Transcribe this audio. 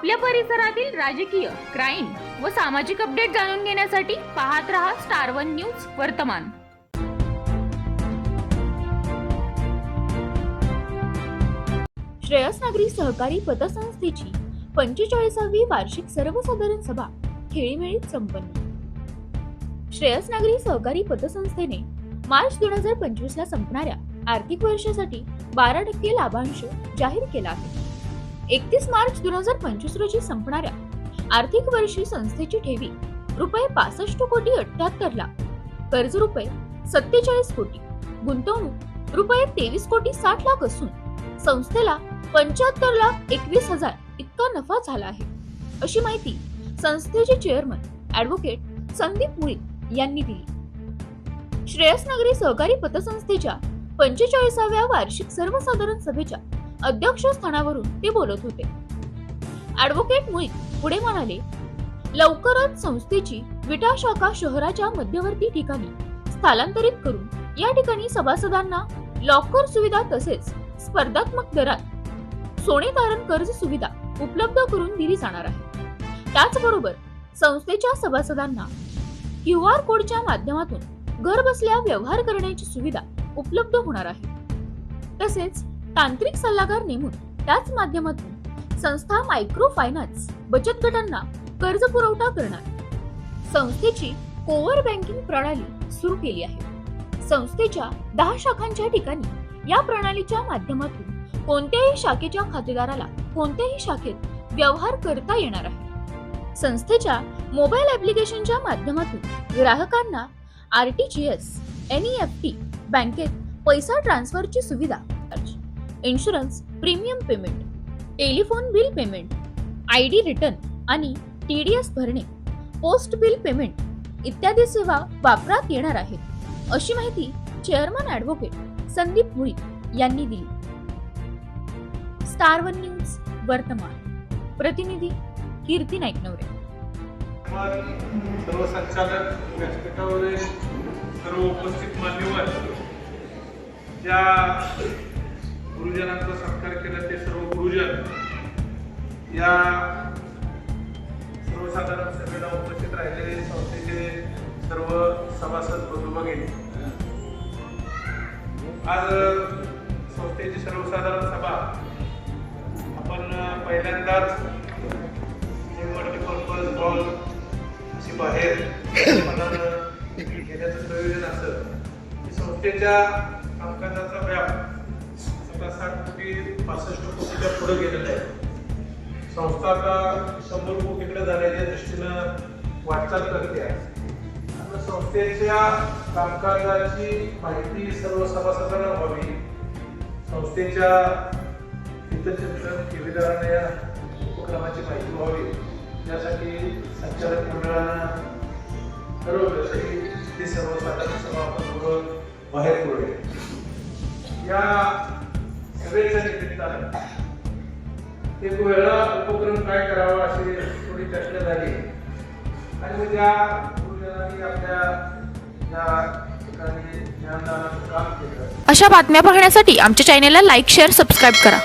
आपल्या परिसरातील राजकीय क्राईम व सामाजिक अपडेट जाणून घेण्यासाठी पाहत रहा स्टार वन न्यूज वर्तमान. श्रेयस नागरी सहकारी पतसंस्थेची पंचेचाळीसावी वार्षिक सर्वसाधारण सभा खेळीमेळीत संपन्न. श्रेयस नागरी सहकारी पतसंस्थेने मार्च दोन हजार पंचवीस ला संपणाऱ्या आर्थिक वर्षासाठी बारा टक्के लाभांश जाहीर केला आहे. एकतीस मार्च दोन हजार पंचवीस रोजी संपणाऱ्या आर्थिक वर्षी संस्थेची ठेवी रुपये पासष्ट कोटी अठ्याहत्तर लाख. कर्ज रुपये सत्तेचाळीस कोटी. गुंतवणूक रुपये तेवीस कोटी साठ लाख असून संस्थेला पंच्याहत्तर लाख एकवीस हजार इतका नफा झाला आहे. अशी माहिती संस्थेचे चेअरमन ऍडव्होकेट संदीप मुळी यांनी दिली. श्रेयस नगरी सहकारी पतसंस्थेच्या पंचेचाळीसाव्या वार्षिक सर्वसाधारण सभेच्या अध्यक्षस्थानावरून ते बोलत होते. ऍडव्होकेट मुईक पुढे म्हणाले लवकरच संस्थेची विटा शाखा शहराच्या मध्यवर्ती ठिकाणी स्थलांतरित करून या ठिकाणी सभासदांना लॉकर सुविधा तसेच स्पर्धात्मक दरात सोने तारण कर्ज सुविधा उपलब्ध करून दिली जाणार आहे. त्याचबरोबर संस्थेच्या सभासदांना क्यू आर कोडच्या माध्यमातून घर बसल्या व्यवहार करण्याची सुविधा उपलब्ध होणार आहे. तसेच तांत्रिक सल्लागार नेमून त्याच माध्यमातून संस्था मायक्रो फायनान्स बचत गटांना कर्ज पुरवठा करणार. संस्थेची कोवर बँकिंग प्रणाली सुरू केली आहे. संस्थेच्या दहा शाखांच्या ठिकाणी या प्रणालीच्या माध्यमातून कोणत्याही शाखेच्या खातेदाराला कोणत्याही शाखेत व्यवहार करता येणार आहे. संस्थेच्या मोबाईल ऍप्लिकेशनच्या माध्यमातून ग्राहकांना R T G S N E F T बँकेत पैसा ट्रान्सफरची सुविधा insurance premium payment telephone bill payment I D return आणि टी डी एस भरणे पोस्ट बिल पेमेंट इत्यादी सेवा वापरात येणार आहेत. अशी माहिती चेअरमन ॲडव्होकेट संदीप मुळी यांनी दिली. स्टार वन न्यूज वर्तमान. प्रतिनिधी कीर्ती नाईकनवरे. सर्व संचालक व्यासपीठावरील सर्व उपस्थित मान्यवर ज्या गुरुजनांचा सत्कार केला ते सर्व गुरुजन या सर्वसाधारण सभेला उपस्थित राहिलेले संस्थेचे सर्व सभासद बंधू भगिनी आज संस्थेची सर्वसाधारण सभा आपण पहिल्यांदाच मल्टीपर्पज हॉल अशी बाहेर घेण्याचं प्रयोजन असं संस्थेच्या कामकाजाचा व्याप पासष्ट कोटीच्या पुढे गेलेलं आहे. संस्था आता शंभर कोटीकडे जाण्याच्या दृष्टीनं वाटचाल करते आहे. आता संस्थेच्या कामकाजाची माहिती सर्व सभासदांना व्हावी. संस्थेच्या हितचिंतन ठेवीदारांना या उपक्रमाची माहिती व्हावी. यासाठी संचालक मंडळानं ठरवलं की सर्वसाधारण सभा आपण बाहेर पडले या सभेच्या निमित्तानं एक वेगळा उपक्रम काय करावा अशी थोडी चर्चा झाली. आणि मग त्या गुरुजनांनी आपल्या या ठिकाणी ज्ञानदानाचं काम केलं. अशा बातम्या पाहण्यासाठी आमच्या चॅनेलला लाईक शेअर सबस्क्राईब करा.